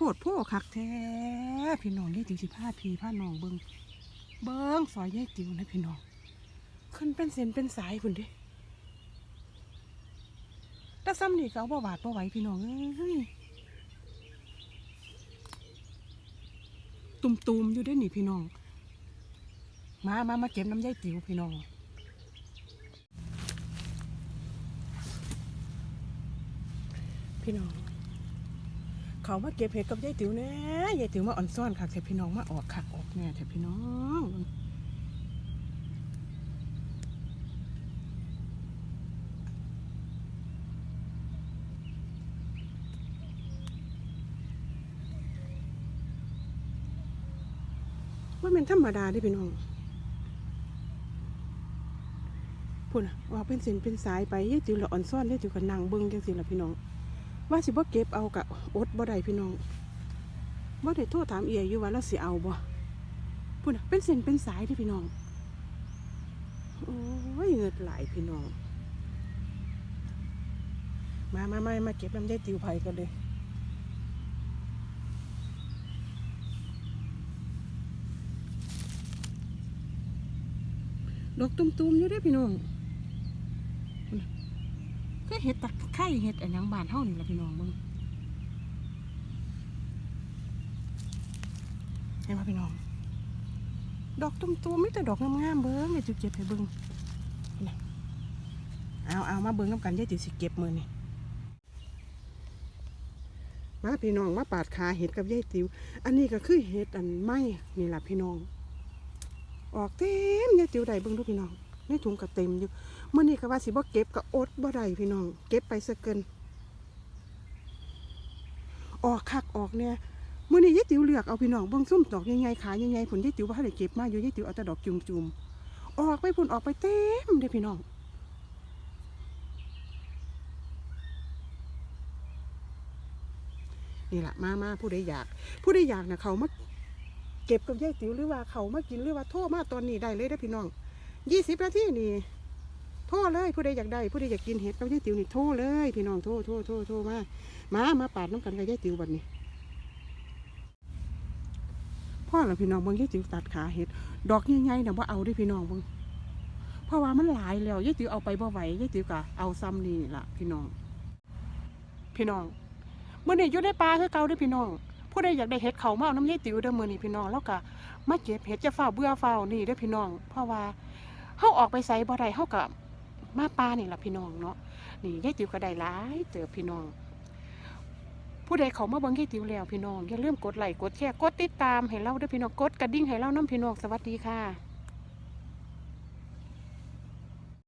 พดโพคักแท้พี่น้องยายติ๋วสิพาพี่พาน้องเบิงเบิงซอยยายติ๋วนะพี่น้องขึ้นเป็นเส้นเป็นสายพุ่นเดิถ้าซ้ำนี่เอาบ่หวาดบ่ไหวพี่น้องเอ้ยตุ่มๆอยู่เด้อนี่พี่น้อง มามามาเก็บน้ำยายติ๋วพี่น้องพี่น้อง เขามาเก็บเห็ดกับยายติ๋วแน่ยายติ๋วมาอ่อนซ่อนค่ะแต่พี่น้องมาออกขักออกแน่แต่พี่น้องว่าเป็นธรรมดาเด้พี่น้องพูดนะว่าเป็นเส้นเป็นสายไปยายติ๋วละอ่อนซ่อนยายติ๋วก็นั่งเบิ้งจังสิละพี่น้อง ว่าสิบ่เก็บเอากะอดบ่ได้พี่น้องบ่ได้โทษถามเอียอยู่ว่าเราสิเอาบ่พุ่นะเป็นเส้นเป็นสายที่พี่น้อง โอ้ยเงิดหลายพี่น้อง มามามามาเก็บลำไยติวไผ่กันเลยดอกตุ้มๆอยู่เด้พี่น้อง ก็เห็ดตะไคร้เห็ดอันยังบานเท่านี่ละพี่น้องมึงเห็นไหมพี่น้อง ดอกตุ้มๆไม่แต่ดอกงามๆเบิ้งเดี๋ยวจุเก็บให้เบิ้งนี่เอาเอามาเบิ้งน้ำกันยายติ๋วสิเก็บมือนี่มาพี่น้องมาปาดขาเห็ดกับยายติ๋ว อันนี้ก็คือเห็ดอันไม้นี่แหละพี่น้อง ออกเต็มยายติ๋วได้เบิ้งดูพี่น้อง ในถุงก็เต็มอยู่เมื่อนี้ก็ว่าสิบ่เก็บก็อดบ่ได้พี่น้อง เก็บไปซะเกิน ออกคักออกเนี่ยเมื่อนี้ยายติ๋วเลือกเอาพี่น้องเบิ่งส้มดอกใหญ่ๆขาใหญ่ๆผลยายติ๋วบ่ทันได้เก็บมาอยู่ยายติ๋วเอาแต่ดอกจุ่มๆออกไปพุ่นออกไปเต็มเด้อพี่น้องนี่แหละมามาผู้ใดอยาก ผู้ใดอยากนะเขามาเก็บกับยายติ๋วหรือว่าเขามากินหรือว่าโทรมาตอนนี้ได้เลยเด้พี่น้อง ยี่สิบนาทีนี่โทรเลยผู้ใดอยากได้ผู้ใดอยากกินเห็ดกับยายติ๋วนี่โทรเลยพี่น้องโทรโทรโทรโทรมามามาปาดน้ำกันกับยายติ๋วบัดนี้พ่อละพี่น้องเบิ่งยายติ๋วตัดขาเห็ดดอกใหญ่ๆนะว่าเอาเด้พี่น้องเบิ่งเพราะว่ามันหลายแล้วยายติ๋วเอาไปบ่ไหวยายติ๋วก็เอาซ้ำนี่ล่ะพี่น้อง พี่น้องเมื่อนี้อยู่ในป่าคือเก่าเด้พี่น้องผู้ใดอยากได้เห็ดเขามาเอาน้ำยายติ๋วเด้อมื้อนี้พี่น้องแล้วก็มาเก็บเห็ดจะฝ้าเบื่อฝ้านี่เด้พี่น้อง เพราะว่า เฮาออกไปไสบ่ได้เฮาก็มาปลานี่ล่ะพี่น้องเนาะนี่ยายติ๋วก็ได้หลายเจอพี่น้อง ผู้ใดเขามาเบิ่งยายติ๋วแล้วพี่น้องอย่าลืมกดไลค์กดแชร์กดติดตามให้เราด้วยพี่น้องกดกระดิ่งให้เราน้ำพี่น้องสวัสดีค่ะ